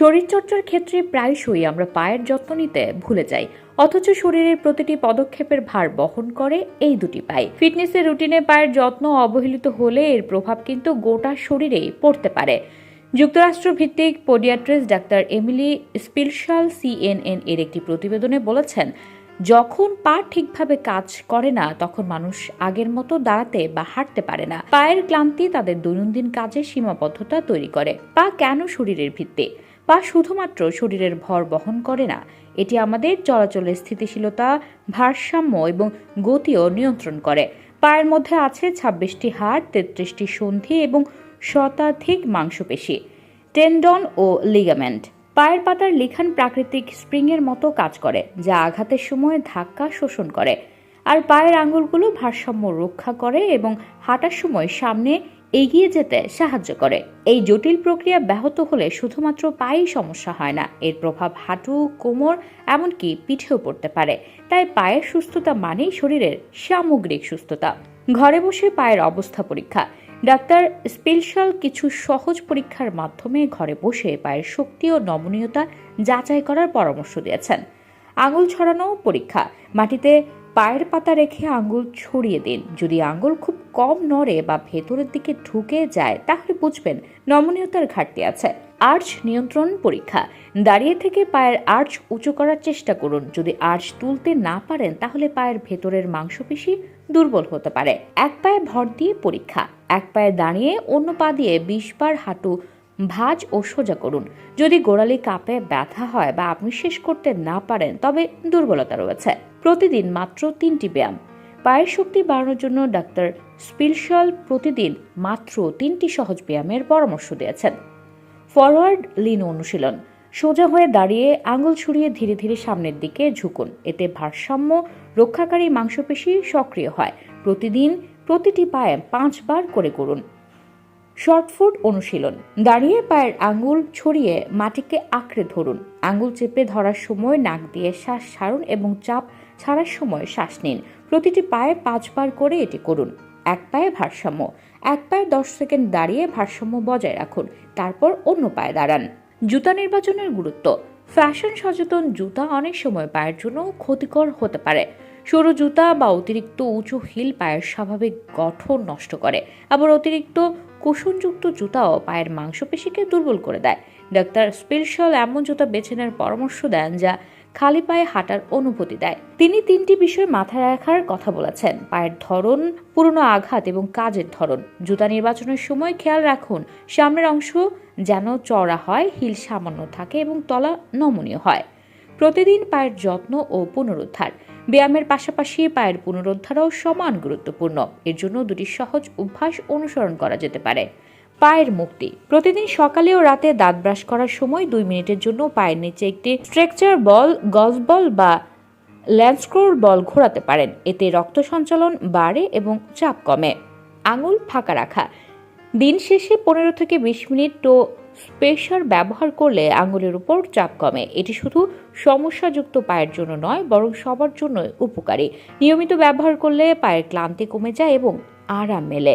শরীরচর্চার ক্ষেত্রে প্রায়শই আমরা পায়ের যত্ন নিতে ভুলে যাই। অথচ শরীরের প্রতিটি পদক্ষেপের ভার বহন করে এই দুটি পায়ে ফিটনেসের রুটিনে পায়ের যত্ন অবহেলিত হলে এর প্রভাব কিন্তু গোটা শরীরেই পড়তে পারে। যুক্তরাষ্ট্র ভিত্তিক podiatrist doctor Emily Splichal CNN এর একটি প্রতিবেদনে বলেছেন যখন পা ঠিকভাবে কাজ করে না, তখন মানুষ আগের মতো দাঁড়াতে বা হাঁটতে পারে না। পায়ের ক্লান্তি তাদের দৈনন্দিন কাজে সীমাবদ্ধতা তৈরি করে। পা কেন শরীরের ভিত্তি? পা শুধুমাত্র শরীরের ভর বহন করে না, এটি আমাদের চলাচলের স্থিতিশীলতা, ভারসাম্য এবং গতিও নিয়ন্ত্রণ করে। পায়ের মধ্যে আছে ছাব্বিশটি হাড়, তেত্রিশটি সন্ধি এবং শতাধিক মাংসপেশি, টেন্ডন ও লিগামেন্ট। পায়ের পাতার লিখান প্রাকৃতিক স্প্রিংয়ের মতো কাজ করে, যা আঘাতের সময় ধাক্কা শোষণ করে। আর পায়ের আঙ্গুলগুলো ভারসাম্য রক্ষা করে এবং হাঁটার সময় সামনে এগিয়ে যেতে সাহায্য করে। এই জটিল প্রক্রিয়া ব্যাহত হলে শুধুমাত্র পায়েই সমস্যা হয় না, এর প্রভাব হাঁটু, কোমর, এমনকি পিঠেও পড়তে পারে। তাই পায়ের সুস্থতা মানেই শরীরের সামগ্রিক সুস্থতা। ঘরে বসে পায়ের অবস্থা পরীক্ষা। ডাক্তার স্পেশাল কিছু সহজ পরীক্ষার মাধ্যমে ঘরে বসে পায়ের শক্তি ও নমনীয়তা যাচাই করার পরামর্শ দিয়েছেন। আঙুল ছড়ানো পরীক্ষা, মাটিতে পায়ের পাতা রেখে আঙুল ছড়িয়ে দিন। যদি আঙুল খুব কম নড়ে বা ভেতরের দিকে ঢুকে যায়, তাহলে বুঝবেন নমনীয়তার ঘাটতি আছে। আর্চ নিয়ন্ত্রণ পরীক্ষা। দাঁড়িয়ে থেকে পায়ের আর্চ উঁচু করার চেষ্টা করুন। যদি আর্চ তুলতে না পারেন, তাহলে পায়ের ভেতরের মাংসপেশি দুর্বল হতে পারে। এক পায়ে ভর দিয়ে পরীক্ষা। এক পায়ে দাঁড়িয়ে অন্য পা দিয়ে বিশ বার হাঁটু ভাঁজ ও সোজা করুন। যদি গোড়ালি কাপে, ব্যথা হয় বা আপনি শেষ করতে না পারেন, তবে দুর্বলতা রয়েছে। প্রতিদিন মাত্র তিনটি ব্যায়াম। পায়ের শক্তি বাড়ানোর জন্য ডাক্তার স্পিলশাল প্রতিদিন মাত্র তিনটি সহজ ব্যায়ামের পরামর্শ দিয়েছেন। ফরওয়ার্ড লিন অনুশীলন। সোজা হয়ে দাঁড়িয়ে আঙুল ছড়িয়ে ধীরে ধীরে সামনের দিকে ঝুঁকুন। এতে ভারসাম্য রক্ষাকারী মাংসপেশি সক্রিয় হয়। প্রতিদিন প্রতিটি পায়ে পাঁচবার করে করুন শর্টফুট অনুশীলন। দাঁড়িয়ে পায়ের আঙুল ছড়িয়ে মাটিকে আঁকড়ে ধরুন। আঙুল চেপে ধরার সময় নাক দিয়ে শ্বাস ছাড়ুন এবং চাপ ছাড়ার সময় শ্বাস নিন। প্রতিটি পায়ে পাঁচবার করে এটি করুন। এক পায়ে ভারসাম্য, এক পায়ে দশ সেকেন্ড দাঁড়িয়ে ভারসাম্য বজায় রাখুন, তারপর অন্য পায়ে দাঁড়ান। জুতা নির্বাচনের গুরুত্ব, ফ্যাশন সচেতন জুতা অনেক সময় পায়ের জন্য ক্ষতিকর হতে পারে। সরু জুতা বা অতিরিক্ত উঁচু হিল পায়ের স্বাভাবিক গঠন নষ্ট করে, আবার অতিরিক্ত কুশনযুক্ত জুতাও পায়ের মাংসপেশিকে দুর্বল করে দেয়। ডাক্তার স্পেশাল এমন জুতা বেছে নেওয়ার পরামর্শ দেন যা খালি পায়ে হাঁটার অনুভূতি দেয়। তিনি তিনটি বিষয় মাথায় রাখার কথা বলেছেন। পায়ের ধরন, পুরনো আঘাত এবং কাজের ধরন। জুতা নির্বাচনের সময় খেয়াল রাখুন, সামনের অংশ যেন চড়া হয়, হিল সামান্য থাকে এবং তলা নমনীয় হয়। প্রতিদিন পায়ের যত্ন ও পুনরুদ্ধার। ব্যায়ামের পাশাপাশি পায়ের পুনরুদ্ধারও সমান গুরুত্বপূর্ণ। এর জন্য দুটি সহজ অভ্যাস অনুসরণ করা যেতে পারে। পায়ের মুক্তি। প্রতিদিন সকালে ও রাতে দাঁত ব্রাশ করার সময় দুই মিনিটের জন্য পায়ের নিচে একটি স্ট্রেকচার বল, গলফ বল বা ল্যান্ডস্ক্রোর বল ঘোরাতে পারেন। এতে রক্ত সঞ্চালন বাড়ে এবং চাপ কমে। আঙুল ফাঁকা রাখা। দিন শেষে পনেরো থেকে বিশ মিনিট টো স্পেশার ব্যবহার করলে আঙুলের উপর চাপ কমে। এটি শুধু সমস্যাযুক্ত পায়ের জন্য নয়, বরং সবার জন্য উপকারী। নিয়মিত ব্যবহার করলে পায়ের ক্লান্তি কমে যায় এবং আরাম মেলে।